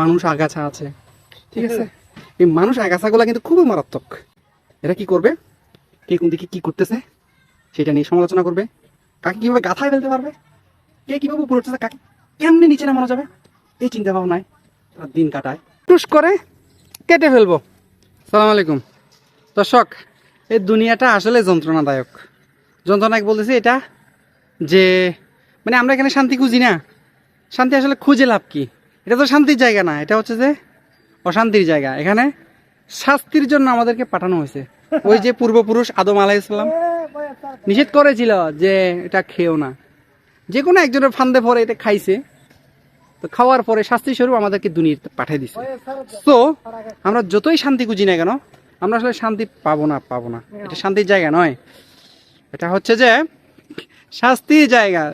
মানুষ আগাছা আছে। ঠিক আছে? এই মানুষ আগাছাগুলো কিন্তু খুবই মারাত্মক। এরা কি করবে? কে কোন দিকে কি করতেছে? সেটা নিয়ে সমালোচনা করবে। কাকে কীভাবে গাথায় ফেলতে পারবে? কে কীভাবে উপরে উঠতেছে? কাকে কেমনি নিচে নামানো যাবে? এই চিন্তা ভাবনায় দিন কাটায়। টুস করে কেটে ফেলব। সালাম আলাইকুম। দর্শক, এই দুনিয়াটা আসলে যন্ত্রণাদায়ক। যন্ত্রণায় বলতেছি এটা যে মানে আমরা এখানে শান্তি খুঁজি না। শান্তি আসলে খুঁজে লাভ কি? এটা তো শান্তির জায়গা না, এটা হচ্ছে যে অশান্তির জায়গা। এখানে শাস্তির জন্য আমাদেরকে পাঠানো হয়েছে। ওই যে পূর্বপুরুষ আদম আলাইসাল্লাম নিষেধ করেছিল যে এটা খেও না। যে কোনো একজনের ফান্দে পরে এটা খাইছে, তো খাওয়ার পরে শাস্তি স্বরূপ আমাদেরকে দুনিয়াতে পাঠিয়ে দিছে। তো আমরা যতই শান্তি খুঁজি না কেন, আমরা আসলে শান্তি পাবো না পাবো না। এটা শান্তির জায়গা নয়। এটা হচ্ছে যে শাস্তির জায়গা।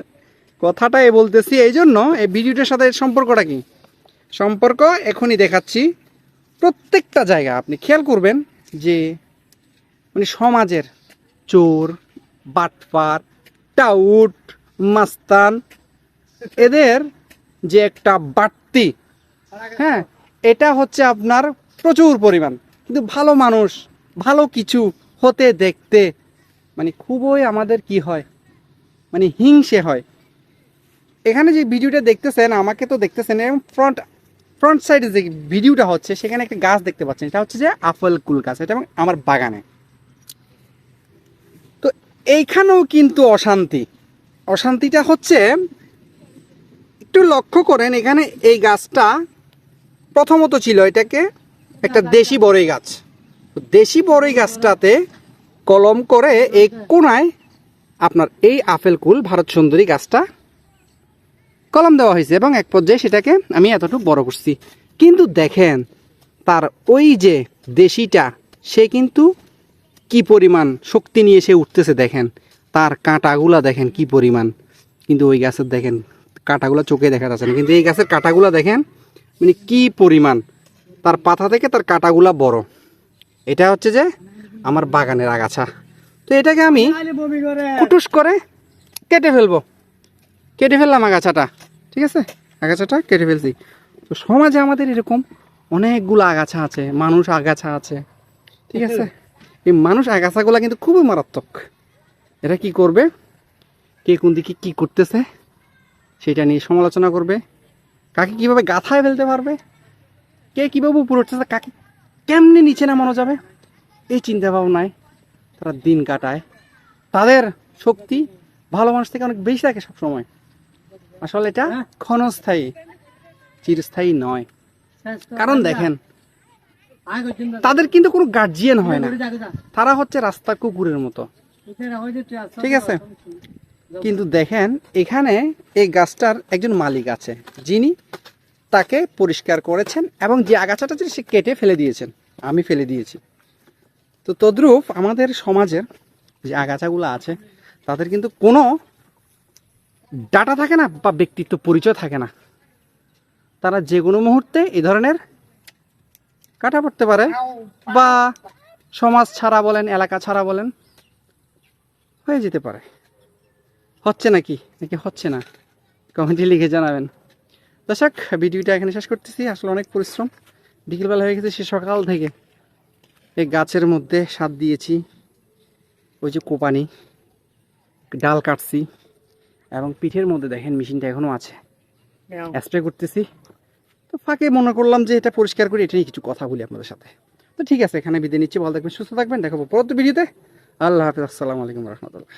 কথাটা বলতেছি, এই জন্য এই ভিডিওটার সাথে সম্পর্কটা কি? সম্পর্ক এখনই দেখাচ্ছি। প্রত্যেকটা জায়গা আপনি খেয়াল করবেন যে মানে সমাজের চোর, বাটপার, টাউট, মাস্তান, এদের যে একটা বাড়তি হ্যাঁ এটা হচ্ছে আপনার প্রচুর পরিমাণ। কিন্তু ভালো মানুষ, ভালো কিছু হতে দেখতে মানে খুবই আমাদের কি হয়? মানে হিংসে হয়। এখানে যে ভিডিওটা দেখতেছেন, আমাকে তো দেখতেছেন, এবং ফ্রন্ট ফ্রন্ট সাইডে যে ভিডিওটা হচ্ছে সেখানে একটা গাছ দেখতে পাচ্ছেন। এটা হচ্ছে যে আপেল কুল গাছ। এটা এবং আমার বাগানে। তো এইখানেও কিন্তু অশান্তি। অশান্তিটা হচ্ছে একটু লক্ষ্য করেন এখানে এই গাছটা প্রথমত ছিল এটাকে একটা দেশি বড়ই গাছ। দেশি বড়ই গাছটাতে কলম করে এই কোনায় আপনার এই আপেল কুল ভারত সুন্দরী গাছটা কলম দেওয়া হয়েছে এবং এক পর্যায়ে সেটাকে আমি এতটুকু বড় করছি। কিন্তু দেখেন তার ওই যে দেশিটা সে কিন্তু কি পরিমাণ শক্তি নিয়ে সে উঠতেছে দেখেন। তার কাঁটাগুলা দেখেন কি পরিমাণ। কিন্তু ওই গাছের দেখেন কাঁটাগুলো চোখে দেখা যাচ্ছে না। কিন্তু এই গাছের কাঁটাগুলা দেখেন মানে কি পরিমাণ। তার পাতা থেকে তার কাঁটাগুলা বড়। এটা হচ্ছে যে আমার বাগানের আগাছা। তো এটাকে আমি কুটুস করে কেটে ফেলব। কেটে ফেললাম আগাছাটা, ঠিক আছে? আগাছাটা কেটে ফেলছি। তো সমাজে আমাদের এরকম অনেকগুলো আগাছা আছে, মানুষ আগাছা আছে, ঠিক আছে? এই মানুষ আগাছাগুলো কিন্তু খুবই মারাত্মক। এরা কি করবে? কে কোন দিকে কী করতেছে, সেটা নিয়ে সমালোচনা করবে। কাকে কীভাবে গাথায় ফেলতে পারবে? কে কীভাবে উপরে উঠতেছে, কাকে কেমনে নিচে নামানো যাবে? এই চিন্তা ভাবনায় তারা দিন কাটায়। তাদের শক্তি ভালো মানুষ থেকে অনেক বেশি থাকে সবসময়। আসলে এটা ক্ষণস্থায়ী চিরস্থায়ী নয়। কারণ দেখেন তাদের কিন্তু কোনো গার্জিয়ান হয় না। তারা হচ্ছে রাস্তা কুকুরের মতো। ঠিক আছে? কিন্তু দেখেন এখানে এই গাছটার একজন মালিক আছে যিনি তাকে পরিষ্কার করেছেন এবং যে আগাছাটা ছিল সে কেটে ফেলে দিয়েছেন। আমি ফেলে দিয়েছি। তো তদ্রূপ আমাদের সমাজের যে আগাছাগুলো আছে তাদের কিন্তু কোনো ডাটা থাকে না বা ব্যক্তিত্ব পরিচয় থাকে না। তারা যে কোনো মুহূর্তে এই ধরনের কাটা পড়তে পারে বা সমাজ ছাড়া বলেন, এলাকা ছাড়া বলেন, হয়ে যেতে পারে। হচ্ছে নাকি? নাকি হচ্ছে না? কমেন্টে লিখে জানাবেন। দর্শক, ভিডিওটা এখানে শেষ করতেছি। আসলে অনেক পরিশ্রম। বিকেলবেলা হয়ে গেছে, সে সকাল থেকে এই গাছের মধ্যে সাত দিয়েছি। ওই যে কোপানি, ডাল কাটছি। এবং পিঠের মধ্যে দেখেন মেশিনটা এখনও আছে। স্প্রে করতেছি। তো ফাঁকে মনে করলাম যে এটা পরিষ্কার করি এটা নিয়ে কিছু কথা বলি আপনাদের সাথে। তো ঠিক আছে এখানে বিদায় নিচ্ছি। ভালো থাকবেন সুস্থ থাকবেন। দেখাবো পরবর্তী ভিডিওতে। আল্লাহ হাফিজ। আসসালামু আলাইকুম রহমতুল্লাহ।